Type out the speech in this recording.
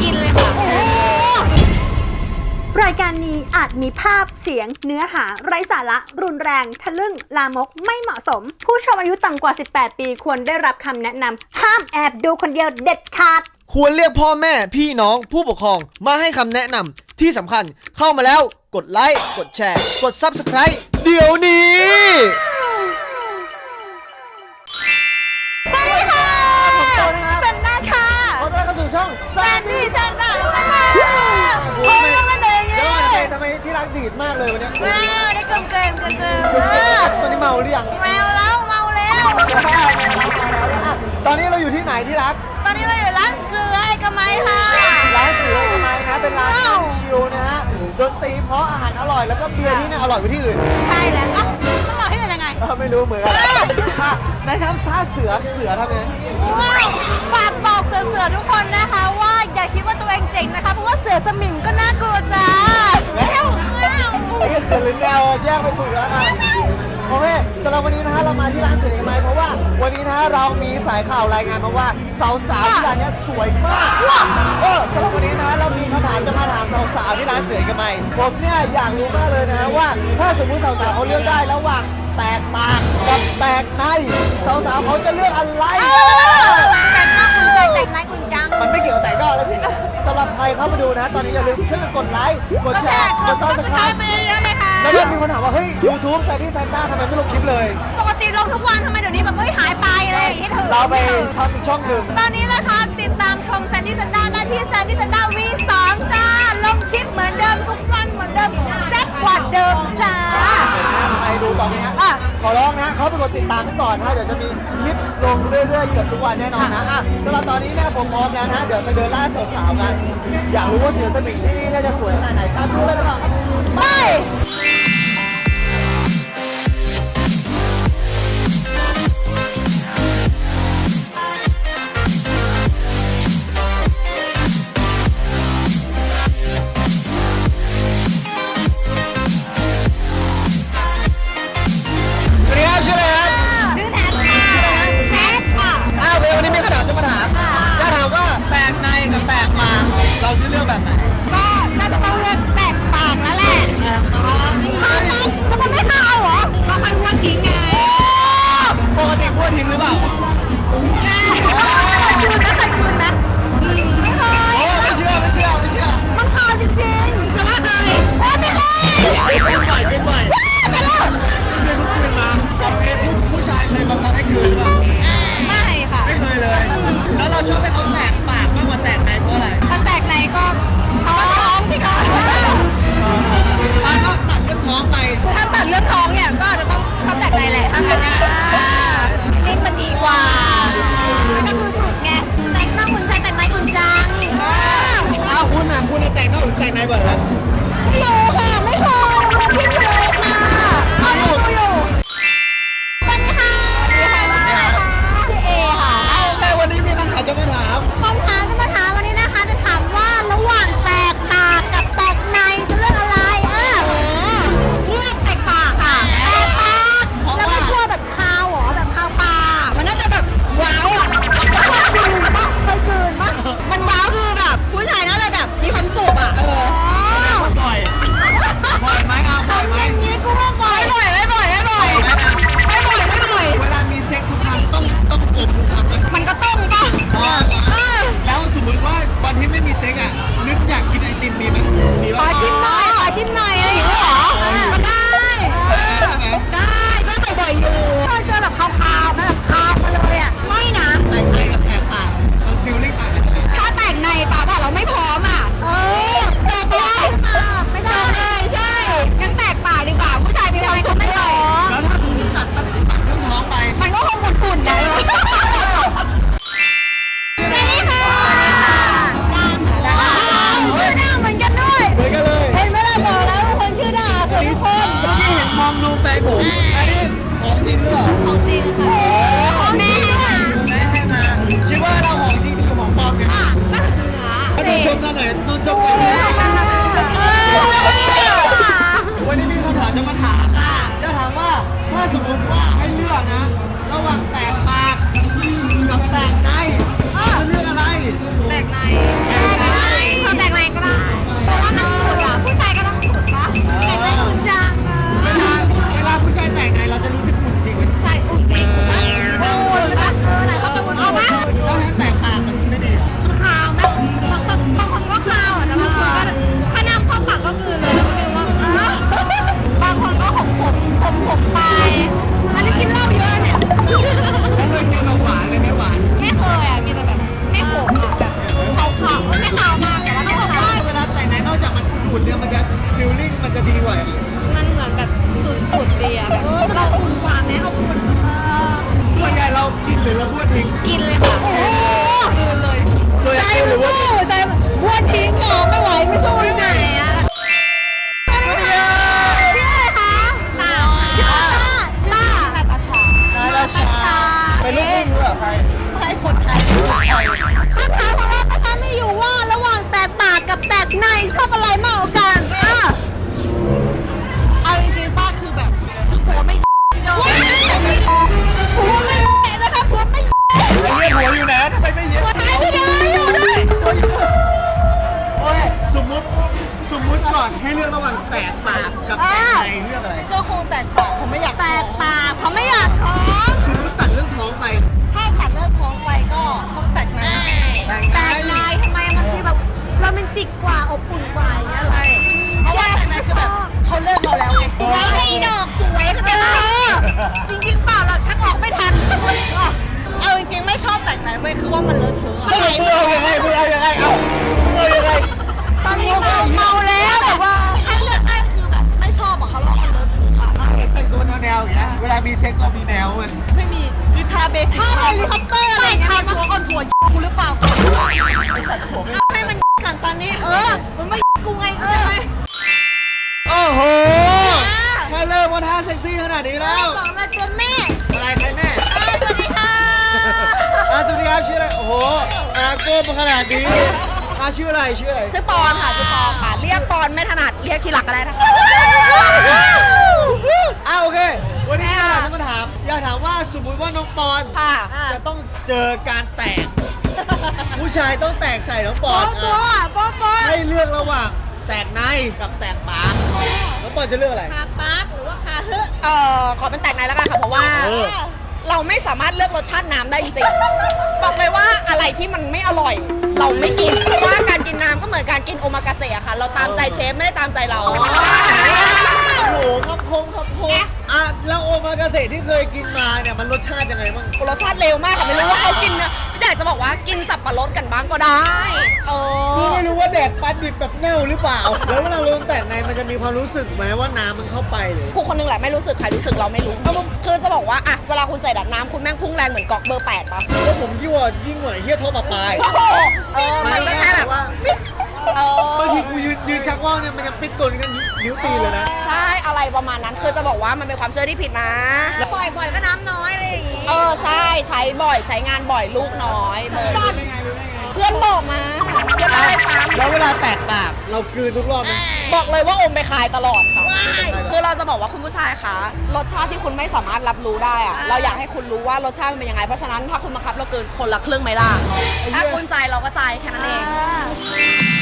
กินเลยค่ะ รายการนี้อาจมีภาพเสียงเนื้อหาไร้สาระ รุนแรง ทะลึ่ง ลามกไม่เหมาะสม ผู้ชมอายุต่ำกว่า 18 ปีควรได้รับคำแนะนำห้ามแอบดูคนเดียวเด็ดขาด ควรเรียกพ่อแม่พี่น้องผู้ปกครองมาให้คำแนะนำที่สำคัญเข้ามาแล้วกดไลค์กดแชร์ กด Subscribe เดี๋ยวนี้ รักดีดมากเลยวันเนี้ยแมวได้เกิมเกิมเกิมเกิมตอนนี้เมาหรือยังแมวแล้วเมาแล้ว ตอนนี้เราอยู่ที่ไหนที่รัก ตอนนี้เราอยู่ร้านเสือเอกมัยค่ะ ร้านเสือทำไมนะ เป็นร้านว้าวนั่งชิลนะฮะ ดนตรีเพราะอาหารอร่อยแล้วก็เบียร์ที่เนี่ยอร่อยกว่าที่อื่น ใช่แล้ว ไงเออไม่รู้เหมือนกันอะในทำท่าเสือเสือทำยังไงว้าวฝากบอกเสือเสือๆทุกคนนะคะ ว่าอย่าคิดว่าตัวเองเจ๋งนะคะ เพราะว่าเสือสมิงก็น่ากลัวจ้าเร็วว้าวไอ้เสือหรือแมวแยกไปฝึกแล้วอะโอเคสำหรับวันนี้นะฮะเรามาที่ร้านเสือเอกมัยเพราะว่าวันนี้นะฮะ เรามีสายข่าวรายงานมาว่าสาวๆที่ร้านเนี้ยสวยมากเออสำหรับวันนี้นะฮะเรามีคำถามจะมาถามสาวๆที่ร้านเสือเอกมัยผมเนี่ยอยากรู้มากเลยนะฮะว่า ถ้าสมมุติสาวๆเขาเลือกได้ระหว่างแตกปากกับแตกในสาวๆเขาจะเลือกอะไร แต่งหน้าคุณใจแต่งไหนคุณจัง มันไม่เกี่ยวกับแต่งนอกแล้วสิสำหรับใครเข้ามาดูนะ ตอนนี้อย่าลืมช่วยกันกดไลค์ กดแชร์กดซับสไครต์ไปเยอะๆเลยค่ะ แล้วก็มีคนถามว่า เฮ้ย YouTube แซนดี้แซนต้าทำไมไม่ลงคลิปเลย ปกติลงทุกวันทำไมเดี๋ยวนี้แบบเฮ้ยหายไป อะไรอย่างเงี้ยเถอะเราไปทำอีกช่องหนึ่ง ตอนนี้นะคะติดตามชมแซนดี้ซันด้าได้ที่แซนดี้ซันด้าวีสองจ้า ลงคลิปเหมือนเดิมทุกวันเหมือนเดิมแซ่บกว่าเดิมจ้า ใครดูตอนนี้ฮะ อะขอร้องนะเขาไปกดติดตามกันก่อนนะเดี๋ยวจะมีคลิปลงเรื่อยๆ เกือบทุกวันแน่นอนนะอะสำหรับตอนนี้เนี่ยผมพร้อมแล้วนะเดี๋ยวไปเดินล่าสาวๆกัน อยากรู้ว่าเสือสมิงที่นี่น่าจะสวยขนาดไหนตามดูเลยดีกว่าครับ ตกนอกหรือแตกื่อยตอนจบเลยวันนี้มีคำถามจะมาถามจะถามว่าถ้าสมมติว่าให้เลือกนะ ระหว่างแตกปากกับแตกในจะเลือกอะไร แตกใน อบอุ่นกว่าอย่างเงี้ยเหรอ เพราะว่าแตกในคือแบบเขาเลิกเราแล้วไงไว้ให้ดอกสวยกันเลยจริงๆเปล่าเราชักออกไม่ทันเอาจริงๆไม่ชอบแตกในเว้ยคือว่ามันเลอะเทอะสรุปมึงเอายังไงมึงเอายังไงเอามึงเอายังไงตอนนี้เมาเมาแล้วแบบว่าให้เลือกได้คือแบบไม่ชอบอะเขาเล่ามันเลอะเทอะอะแต่งตัวแนวๆอย่างเงี้ยเวลามีเซ็กเรามีแนวเว้ยไม่มี คือทาเบบี้ถ้าเฮลิคอปเตอร์อะไรไม่เงี้ยทาผัวก่อนผัวกูหรือเปล่าไอ้สัตว์ผมไม่ให้มันกันตอนนี้ เออ มันไม่กูไงเข้าใจไหมโอ้โห แค่เริ่มว่าท่าเซ็กซี่ขนาดนี้แล้ว บอกเลยตัวแม่ อะไรใครแม่เอ้ยสวัสดีค่ะอาสวัสดีครับชื่ออะไร โอ้โหอาโก้มาขนาดนี้อาชื่ออะไรชื่ออะไร ชื่อปอนค่ะชื่อปอนค่ะ เรียกปอนไม่ถนัดเรียกทีหลักก็ได้นะคะอ้าโอเค ถาม อยากถามว่าสมมุติว่าน้องปอนค่ะ จะต้องเจอการแตก ผู้ชายต้องแตกใส่น้องปอนโป๊ะอะอะโป๊ะโป๊ะให้เลือกระหว่างแตกในกับแตกปากน้องปอนจะเลือกอะไร คาปาร์กหรือว่าคาฮึเอ่อขอเป็นแตกในแล้วกันค่ะเพราะว่า เออ เราไม่สามารถเลือกรสชาติน้ำได้จริงๆบอกเลยว่าอะไรที่มันไม่อร่อย เราไม่กินเพราะว่าการกินน้ำก็เหมือนการกินโอมากาเสะอะค่ะ เราตามใจเชฟไม่ได้ตามใจเรา โอ้โหคำคมคำคม อะแล้วโอมากาเสะที่เคยกินมาเนี่ยมันรสชาติยังไงบ้าง รสชาติเร็วมากค่ะไม่รู้ว่าเขากินเนอะพี่อยากจะบอกว่ากินสับปะรดกันบ้างก็ได้เอกูอไม่รู้ว่าแดกปลาดิบแบบเน่าหรือเปล่า แล้วเวลาลงแตกในมันจะมีความรู้สึกไหมว่าน้ำมันเข้าไปเลยกูคนนึงแหละไม่รู้สึกใครรู้สึกเราไม่รู้คือจะบอกว่าอะเวลาคุณใส่ดัดน้ำคุณแม่งพุ่งแรงเหมือนกอกเบอร์แปดปะแล้วผมยิ่งกว่ายิ่งกว่าเฮียท่อปลาปลาย โอ้โหเออมันไม่ใช่แบบว่าเว่าวเนี่ยมันยังปิดตัวกันนิ้วตีนเลยนะ ใช่อะไรประมาณนั้นคือจะบอกว่ามันเป็นความเชื่อที่ผิดนะ ปล่อยบ่อยก็น้ำน้อยอะไรอย่างงี้เออใช่ใช้บ่อยใช้งานบ่อยลูกน้อยเบอเพื่อนบอกมาเพื่อนเล่าให้ฟัง แล้วเวลาแตกปากเรากลืนทุกรอบไหม บอกเลยว่าอมไปคายตลอดค่ะคือเราจะบอกว่าคุณผู้ชายคะรสชาติที่คุณไม่สามารถรับรู้ได้อะเราอยากให้คุณรู้ว่ารสชาติมันเป็นยังไง เพราะฉะนั้นถ้าคุณบังคับเราเกินคนละครึ่งไหมล่ะ ถ้าคุณใจายเราก็ใจายแค่นั้นเอง อ่า